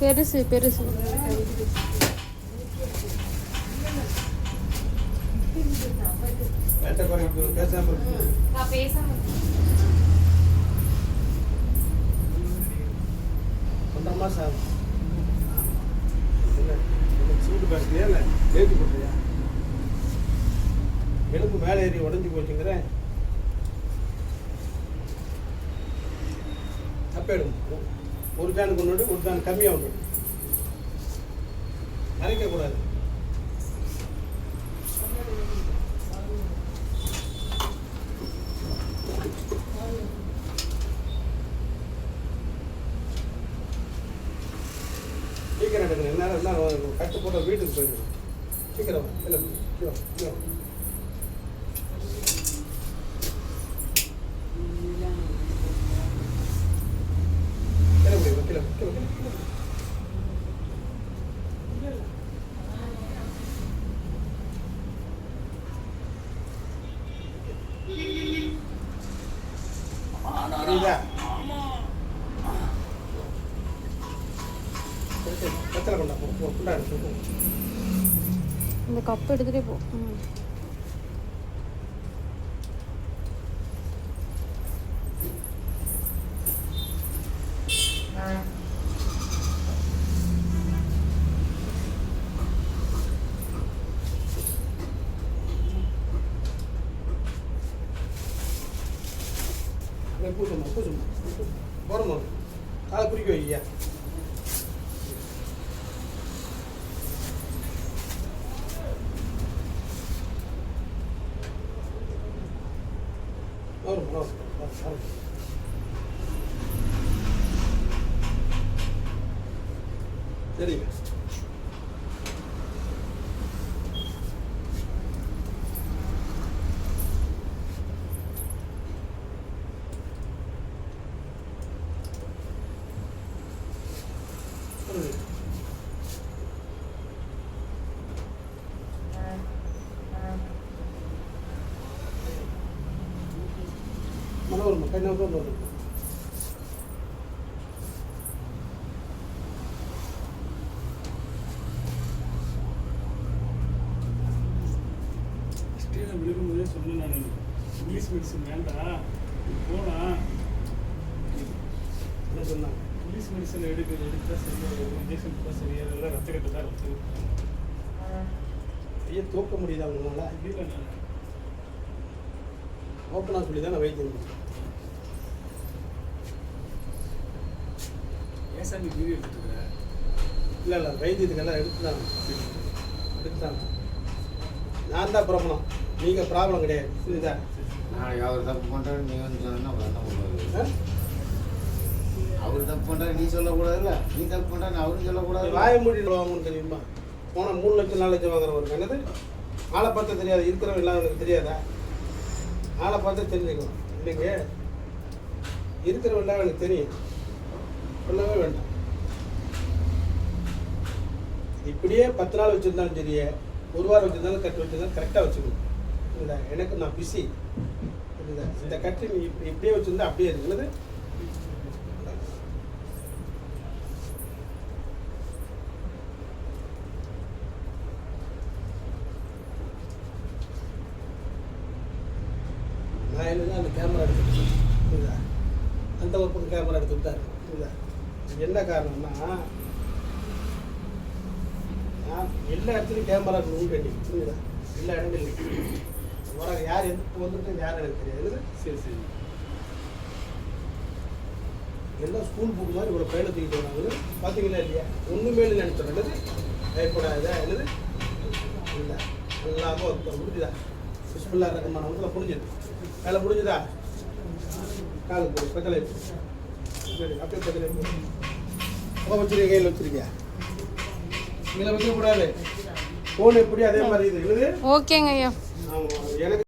பெருசு பெருசு. வேட்டை குறைப்பு இல்லை சூடு பார்க்குறியா இல்லை ஏற்றி போட்டுறியா எலும்பு மேலே ஏறி உடஞ்சி போச்சுங்கிறேன் தப்பேடும் ஒரு ஜான் கொண்டு ஒரு ஜான் கம்மியாக விடும் நினைக்கக்கூடாது சீக்கிரம் எடுக்கணும். என்ன கட்டு போட்டால் வீட்டுக்கு போயிடுங்க. சீக்கிரம் இல்லை. புரியுதா? சரி, சரி. வெத்தலை கொண்டா, போ, போ, கொண்டா, எடுத்து போ. இந்த கப் எடுத்துட்டே போ ம். அப்படியே பூசும்மா, பூசும்மா. போடும்மா. காலை குறுக்கி வை, ஐயா. வரும், வரும், வரும், வரும். சரிங்க புரியுது. மனோரமா கை நோக்கம் வரும் ஸ்டேல விழுகும்போதே சொன்னேன் நான் இங்கிலீஷ் மெடிசன் வேண்டாம் போலாம் என்ன சொன்னாங்க இங்கிலீஷ் மெடிசன் எடுக்க எடுத்தா சரியா இன்ஜெக்ஷன் போட்டால் சரியா இல்லை ரத்த கட்டு தான் ரத்தம் ஐயா தூக்க முடியுதா உங்களால? இல்லை நான் ஓப்பனாக சொல்லி தான் நான் வைத்தியம் சாமி வீடியோ எடுத்துக்கிறேன். இல்லை இல்லை வைத்தியத்துக்கெல்லாம் எடுத்துதான். எடுத்துதான். நான் தான் ப்ராப்ளம் நீங்கள் ப்ராப்ளம் கிடையாது. புரியுதா நாளைக்கு அவர் தப்பு பண்றாரு நீ வந்து சொன்னா பண்ணுவாரு? அவர் தப்பு பண்றாரு நீ சொல்லக்கூடாதுல்ல? நீ தப்பு பண்றாரு அவரும் சொல்லக்கூடாது. வாய வாங்கன்னு தெரியுமா? போனால் மூணு லட்சம் நாலு லட்சம் வாங்குறவருக்கு என்னது? ஆளை பார்த்தா தெரியாது. இருக்கிறவன் இல்லாதவனுக்கு தெரியாதா? ஆளை பார்த்தா தெரிஞ்சுக்கணும் இல்லைங்க. இருக்கிறவன் இல்லாதவனுக்கு தெரியும். சொல்லவே வேண்டாம். இப்படியே பத்து நாள் வச்சுருந்தாலும் சரியே ஒரு வாரம் வச்சுருந்தாலும் கட்டு வச்சுருந்தாலும் கரெக்டாக வச்சுக்கணும். இல்லை எனக்கு நான் பிஸி இல்லை இந்த கட்டு நீ இப்படி இப்படியே வச்சுருந்தா அப்படியே இருக்குது நான் இல்லைன்னா அந்த கேமரா எடுத்துக்கிட்டேன். அந்த ஒரு கேமரா எடுத்து விட்டாரு புரியுதா? என்ன காரணம்னா எல்லா இடத்துலையும் கேமரா நூல் கட்டி புரியுதா? எல்லா இடங்கள்லையும். வர யார் எந்த வந்துட்டு யார் எனக்கு தெரியாது. சரி சரி. எல்லாம் ஸ்கூல் புக் மாதிரி ஒரு பையில தூக்கிட்டு வராங்க. பார்த்தீங்களா இல்லையா? ஒன்றுமே இல்லை நினைச்சோம். பயப்படாத என்னது? இல்லை. எல்லாமே ஒரு முடிஞ்சுதா பிஸ்மில்லா ரகமான முடிஞ்சது வேலை முடிஞ்சுதா காலு போடு பக்கத்தில் வச்சிருக்க கையில் வச்சிருக்கியா? இதில் வைக்கக்கூடாது. ஃபோன் எப்படி அதே மாதிரி இது. ஓகேங்க ஐயா. எனக்கு